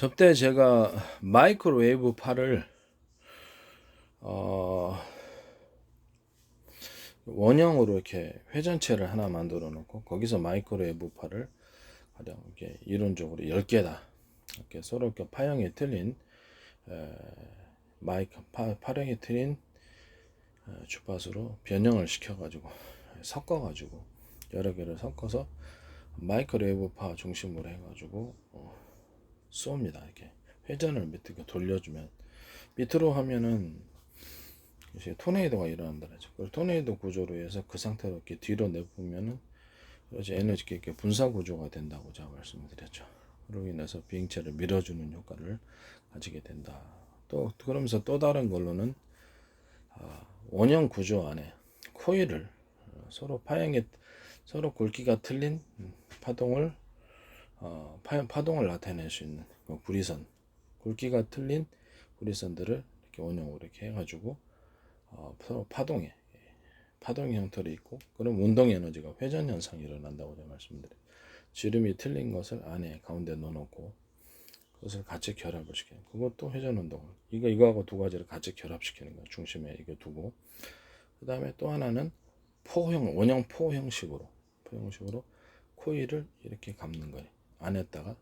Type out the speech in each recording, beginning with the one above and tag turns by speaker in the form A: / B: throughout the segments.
A: 접대 제가 마이크로웨이브 팔을 어 원형으로 이렇게 회전체를 하나 만들어 놓고 거기서 마이크로웨이브 팔을 가령 이렇게 이론적으로 10개다. 이렇게 서로 이렇게 파형이 틀린 에, 마이크 파, 파형이 틀린 에, 주파수로 변형을 시켜 가지고 섞어 가지고 여러 개를 섞어서 마이크로웨이브 파 중심으로 해 가지고 어, 쏩니다. 이렇게 회전을 밑으로 돌려주면 밑으로 하면은 이제 토네이도가 일어난다 그러죠. 그 토네이도 구조로 해서 그 상태로 이렇게 뒤로 내보면은 이제 에너지 이렇게 분사 구조가 된다고 제가 말씀을 드렸죠. 그로 인해서 비행체를 밀어주는 효과를 가지게 된다. 또 그러면서 또 다른 걸로는 아, 원형 구조 안에 코일을 어, 서로 파형이 서로 굵기가 틀린 음, 파동을 어, 파, 파동을 나타낼 수 있는 그 구리선 굵기가 틀린 구리선들을 이렇게 원형으로 이렇게 해가지고 어, 파동에 파동 형태로 있고 그럼 운동 에너지가 회전 현상이 일어난다고 제가 말씀드려요. 지름이 틀린 것을 안에 가운데 넣어놓고 그것을 같이 결합을 시키는 그것도 회전 운동을 이거 이거하고 두 가지를 같이 결합시키는 거예요. 중심에 이거 두고 그 다음에 또 하나는 포형 원형 포 형식으로 포 형식으로 코일을 이렇게 감는 거예요. 안에다가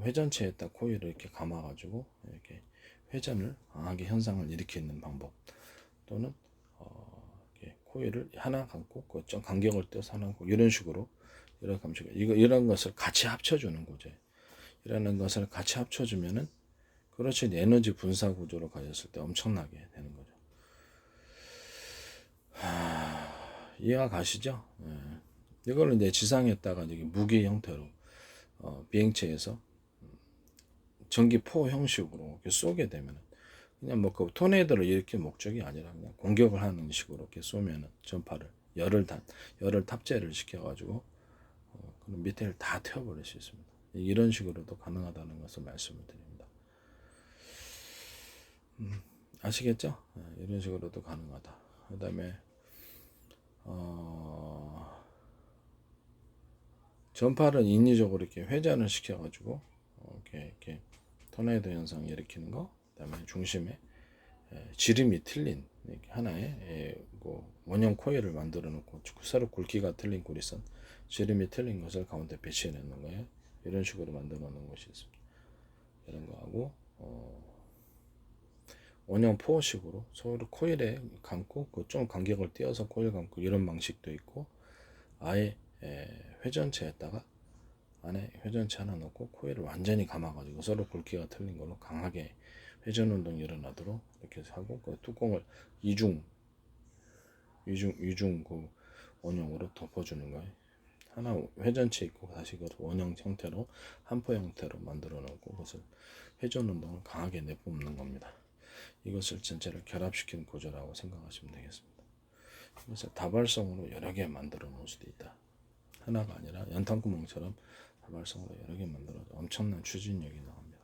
A: 회전체에다 코일을 이렇게 감아가지고 이렇게 회전을 강하게 현상을 일으키는 방법 또는 어, 코일을 하나 감고 그좀 간격을 떼서 하나 감고 이런 식으로 이런 감식 이거 이런 것을 같이 합쳐주는 거죠. 이라는 것을 같이 합쳐주면은 그렇지 에너지 분사 구조로 가졌을 때 엄청나게 되는 거죠. 하, 이해가 가시죠? 예. 이걸 이제 지상에다가 이제 무기 형태로 어, 비행체에서 전기포 형식으로 쏘게 되면은 그냥 뭐 그 토네이도를 일으킬 목적이 아니라 그냥 공격을 하는 식으로 이렇게 쏘면은 전파를 열을 다 열을 탑재를 시켜가지고 어, 그럼 밑에를 다 태워버릴 수 있습니다. 이런 식으로도 가능하다는 것을 말씀을 드립니다. 음, 아시겠죠? 예, 이런 식으로도 가능하다. 그 다음에 전파를 인위적으로 이렇게 회전을 시켜가지고 어, 이렇게, 이렇게 토네이도 현상 일으키는 거, 그다음에 중심에 에, 지름이 틀린 하나의 에, 뭐 원형 코일을 만들어 놓고 서로 굵기가 틀린 고리선, 지름이 틀린 것을 가운데 배치해 놓는 거예요. 이런 식으로 만들어 놓는 것이 있습니다. 이런 거 하고 어, 원형 포식으로 서로 코일에 감고 그 좀 간격을 띄어서 코일 감고 이런 방식도 있고 아예 에, 회전체에다가 안에 회전체 하나 넣고 코일을 완전히 감아가지고 서로 굵기가 틀린 걸로 강하게 회전 운동이 일어나도록 이렇게 하고 그 뚜껑을 이중 이중 이중 그 원형으로 덮어주는 거예요. 하나 회전체 있고 다시 그 원형 형태로 한포 형태로 만들어 놓고 그것을 회전 운동을 강하게 내뿜는 겁니다. 이것을 전체를 결합시키는 구조라고 생각하시면 되겠습니다. 그래서 다발성으로 여러 개 만들어 놓을 수도 있다. 하나가 아니라 연탄구멍처럼 다발성으로 여러 개 만들어 엄청난 추진력이 나옵니다.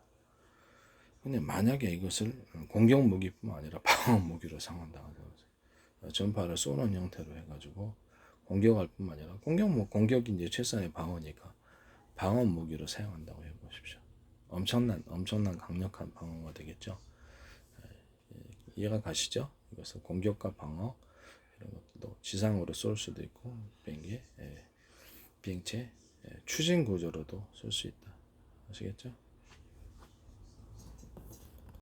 A: 근데 만약에 이것을 공격 무기뿐만 아니라 방어 무기로 상환당하서 전파를 쏘는 형태로 해가지고 공격할 뿐만 아니라 공격 뭐 공격이 이제 최선의 방어니까 방어 무기로 사용한다고 해보십시오. 엄청난 엄청난 강력한 방어가 되겠죠. 이해가 가시죠? 이것은 공격과 방어 이런 것도 지상으로 쏠 수도 있고 비행기 예, 비행체 예, 추진 구조로도 쓸 수 있다. 아시겠죠?